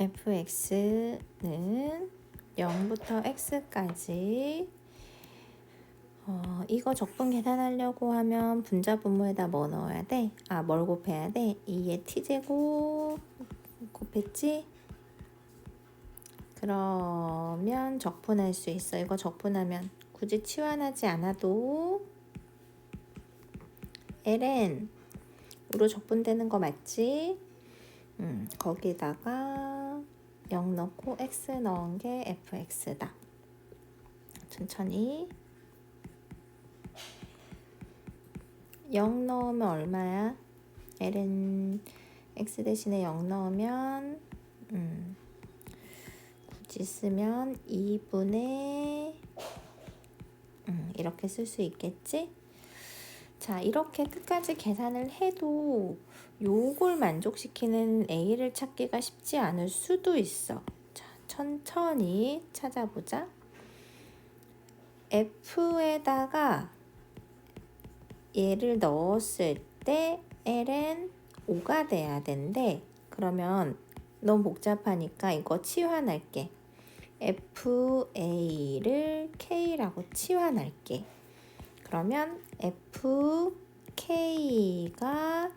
fx는 0부터 x까지 어, 이거 적분 계산하려고 하면 분자 분모에다 뭐 넣어야 돼? 아, 뭘 곱해야 돼? 2의 t제곱 곱했지? 그러면 적분할 수 있어. 이거 적분하면 굳이 치환하지 않아도 ln 으로 적분되는 거 맞지? 음, 거기다가 0 넣고 x 넣은 게 fx다. 천천히 0 넣으면 얼마야? ln x 대신에 0 넣으면 음, 굳이 쓰면 2분의 음, 이렇게 쓸 수 있겠지? 자, 이렇게 끝까지 계산을 해도 요걸 만족시키는 A를 찾기가 쉽지 않을 수도 있어. 자, 천천히 찾아보자. F에다가 얘를 넣었을 때 L은 5가 돼야 된대. 그러면 너무 복잡하니까 이거 치환할게. FA를 K라고 치환할게. 그러면 FK가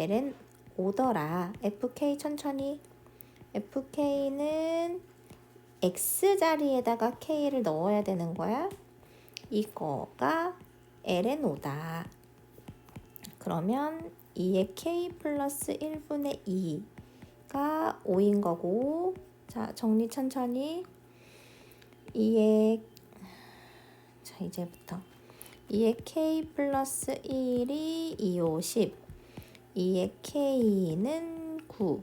L은 5더라. FK 천천히. FK는 X 자리에다가 K를 넣어야 되는 거야. 이거가 L은 5다. 그러면 2의 K 플러스 1분의 2가 5인 거고 자 정리 천천히 2의 자 이제부터 2의 k 플러스 1이 2, 5, 10 2의 k는 9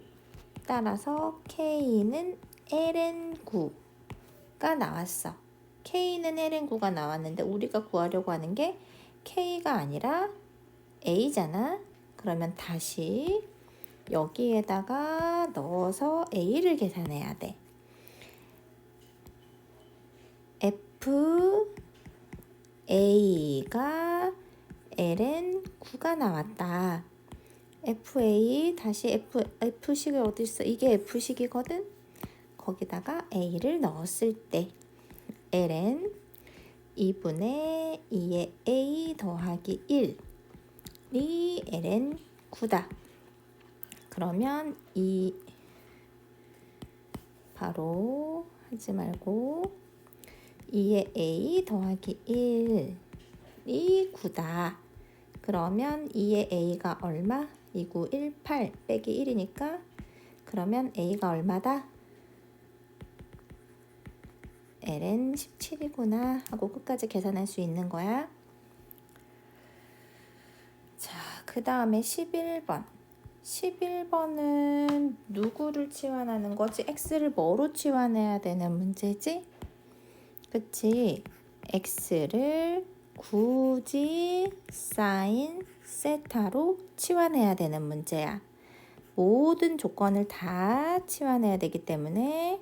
따라서 k는 ln 9가 나왔어. K는 ln 9가 나왔는데 우리가 구하려고 하는 게 k가 아니라 a잖아. 그러면 다시 여기에다가 넣어서 a를 계산해야 돼. F A가 L은 9가 나왔다. FA 다시 F, F식이 어디 있어? 이게 F식이거든? 거기다가 A를 넣었을 때 L은 2분의 2의 A 더하기 1이 L은 9다. 그러면 이 바로 하지 말고 2의 a 더하기 1이 9다. 그러면 2의 a가 얼마? 29, 1, 8 빼기 1이니까 그러면 a가 얼마다? ln 17이구나 하고 끝까지 계산할 수 있는 거야. 자, 그 다음에 11번. 11번은 누구를 치환하는 거지? x를 뭐로 치환해야 되는 문제지? 그치? x를 굳이 사인 세타로 치환해야 되는 문제야. 모든 조건을 다 치환해야 되기 때문에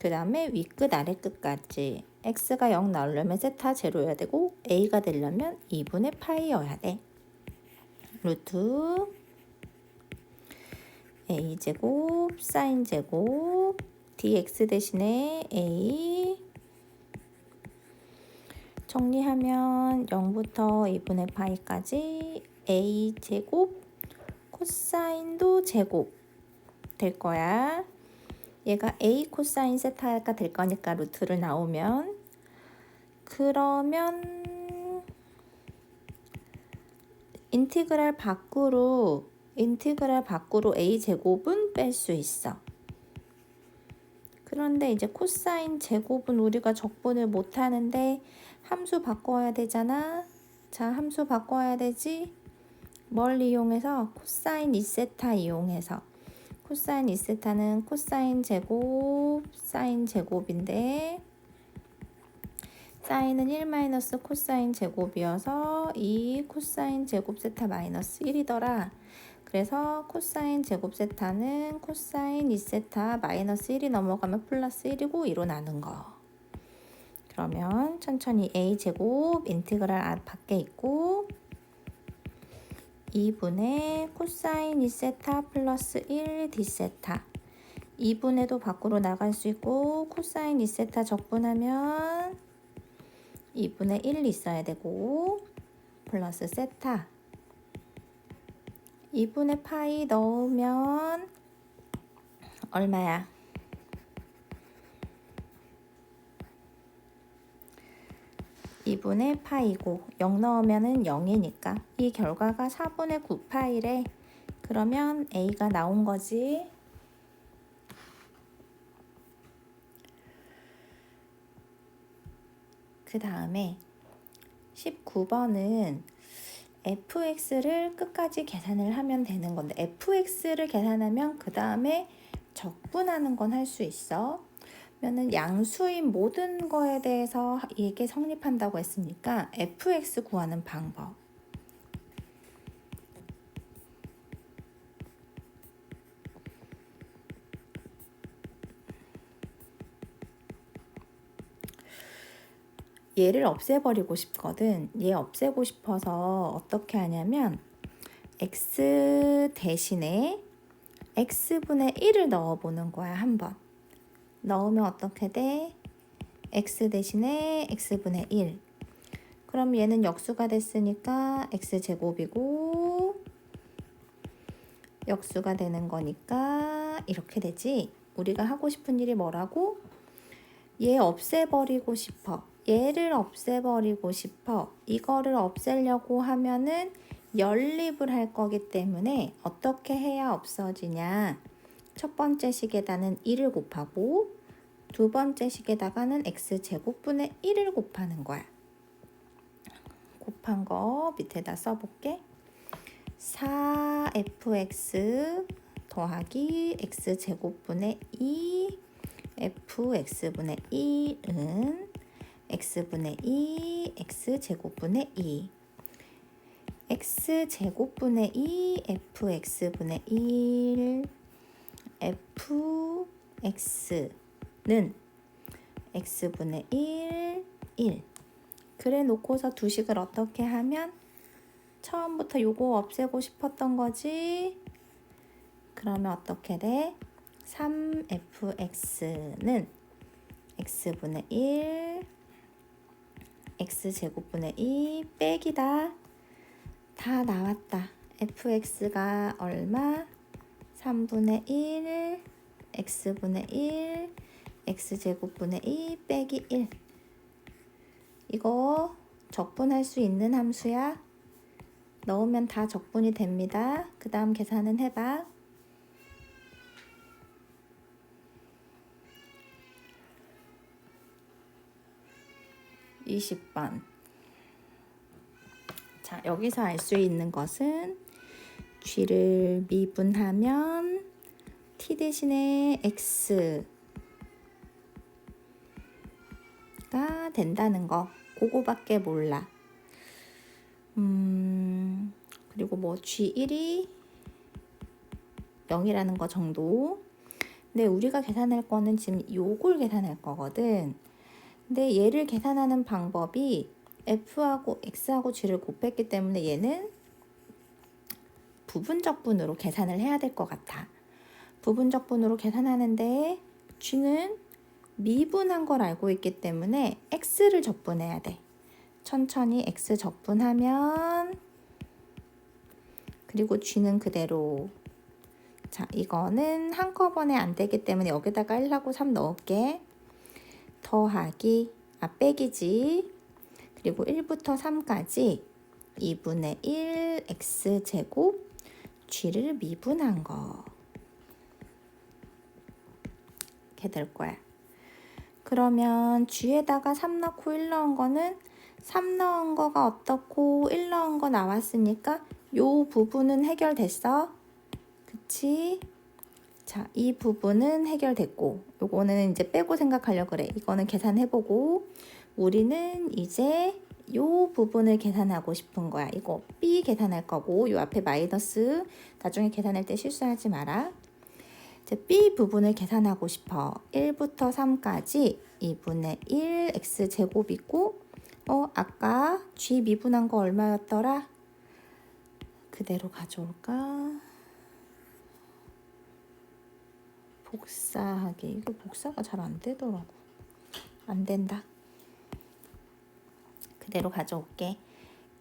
그 다음에 위끝 아래끝까지 x가 0 나오려면 세타 제로여야 되고 a가 되려면 2분의 파이여야 돼. 루트 a제곱 사인 제곱 dx 대신에 a 정리하면 0부터 2분의 파이까지 a 제곱 코사인도 제곱 될 거야. 얘가 a 코사인 세타가 될 거니까 루트를 나오면 그러면 인티그랄 밖으로 인티그랄 밖으로 a 제곱은 뺄 수 있어. 그런데 이제 코사인 제곱은 우리가 적분을 못 하는데 함수 바꿔야 되잖아. 자, 함수 바꿔야 되지. 뭘 이용해서 코사인 2세타 이용해서 코사인 2세타는 코사인 제곱 사인 제곱인데 사인은 1 마이너스 코사인 제곱이어서 이 코사인 제곱 세타 마이너스 1이더라. 그래서 코사인 제곱 세타는 코사인 2세타 마이너스 1이 넘어가면 플러스 1이고 2로 나눈 거. 그러면 천천히 a 제곱 인티그랄 밖에 있고 2분의 코사인 2세타 플러스 1 d세타 2분의도 밖으로 나갈 수 있고 코사인 2세타 적분하면 2분의 1 있어야 되고 플러스 세타 2분의 파이 넣으면 얼마야? 이분의 파이고 0 넣으면은 0이니까 이 결과가 4분의 9파이래. 그러면 A가 나온 거지. 그 다음에 19번은 fx를 끝까지 계산을 하면 되는 건데 fx를 계산하면 그 다음에 적분하는 건 할 수 있어. 그러면은 양수인 모든 거에 대해서 이게 성립한다고 했으니까 fx 구하는 방법. 얘를 없애버리고 싶거든. 얘 없애고 싶어서 어떻게 하냐면 x 대신에 x분의 1을 넣어보는 거야, 한번. 넣으면 어떻게 돼? x 대신에 x분의 1. 그럼 얘는 역수가 됐으니까 x제곱이고 역수가 되는 거니까 이렇게 되지. 우리가 하고 싶은 일이 뭐라고? 얘 없애버리고 싶어. 얘를 없애버리고 싶어. 이거를 없애려고 하면은 연립을 할 거기 때문에 어떻게 해야 없어지냐. 첫 번째 식에다는 1을 곱하고 두 번째 식에다가는 x제곱분의 1을 곱하는 거야. 곱한 거 밑에다 써볼게. 4fx 더하기 x제곱분의 2 fx분의 1은 x분의 2 x제곱분의 2 x제곱분의 2 fx분의 1 fx 는 x분의 1 1 그래 놓고서 두 식을 어떻게 하면 처음부터 요거 없애고 싶었던 거지 그러면 어떻게 돼? 3fx는 x분의 1 x제곱분의 2 빼기다 다 나왔다 fx가 얼마? 3분의 1 x분의 1 x제곱분의 2 빼기 1 이거 적분할 수 있는 함수야. 넣으면 다 적분이 됩니다. 그 다음 계산은 해봐. 20번. 자, 여기서 알 수 있는 것은 g를 미분하면 t 대신에 x 된다는 거. 그거밖에 몰라. 음, 그리고 뭐 g1이 0이라는 거 정도. 근데 우리가 계산할 거는 지금 요걸 계산할 거거든. 근데 얘를 계산하는 방법이 f하고 x하고 g를 곱했기 때문에 얘는 부분적분으로 계산을 해야 될 것 같아. 부분적분으로 계산하는데 g는 미분한 걸 알고 있기 때문에 x를 적분해야 돼. 천천히 x 적분하면 그리고 g는 그대로 자 이거는 한꺼번에 안 되기 때문에 여기다가 1하고 3 넣을게. 더하기, 아, 빼기지. 그리고 1부터 3까지 2분의 1 x제곱 g를 미분한 거. 이렇게 될 거야. 그러면 g에다가 3 넣고 1 넣은 거는 3 넣은 거가 어떻고 1 넣은 거 나왔으니까 요 부분은 해결됐어. 그치? 자, 이 부분은 해결됐고, 요거는 이제 빼고 생각하려고 그래. 이거는 계산해보고, 우리는 이제 요 부분을 계산하고 싶은 거야. 이거 B 계산할 거고, 요 앞에 마이너스, 나중에 계산할 때 실수하지 마라. 이제 B 부분을 계산하고 싶어. 1부터 3까지 2분의 1 x제곱이고, 어, 아까 G 미분한 거 얼마였더라? 그대로 가져올까? 복사하기. 이거 복사가 잘 안 되더라고. 안 된다. 그대로 가져올게.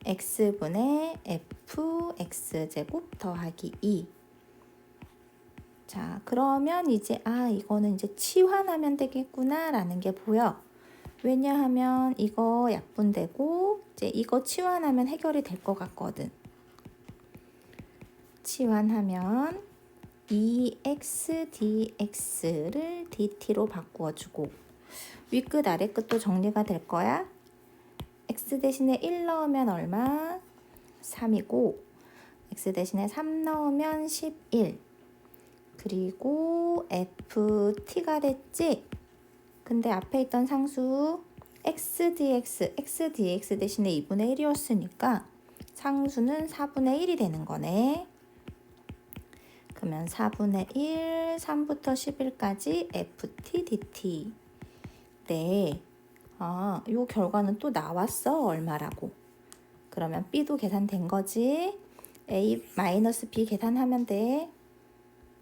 x분의 f x제곱 더하기 2. 자, 그러면 이제 아, 이거는 이제 치환하면 되겠구나 라는 게 보여. 왜냐하면 이거 약분되고 이제 이거 치환하면 해결이 될 것 같거든. 치환하면 2x dx를 dt로 바꾸어주고 윗끝 아래끝도 정리가 될 거야. x 대신에 1 넣으면 얼마? 3이고 x 대신에 3 넣으면 11 그리고 ft가 됐지? 근데 앞에 있던 상수 x dx, x dx 대신에 2분의 1이었으니까 상수는 4분의 1이 되는 거네. 그러면 4분의 1, 3부터 11까지 ft dt. 네. 아, 요 결과는 또 나왔어. 얼마라고. 그러면 b도 계산된 거지. a 마이너스 b 계산하면 돼.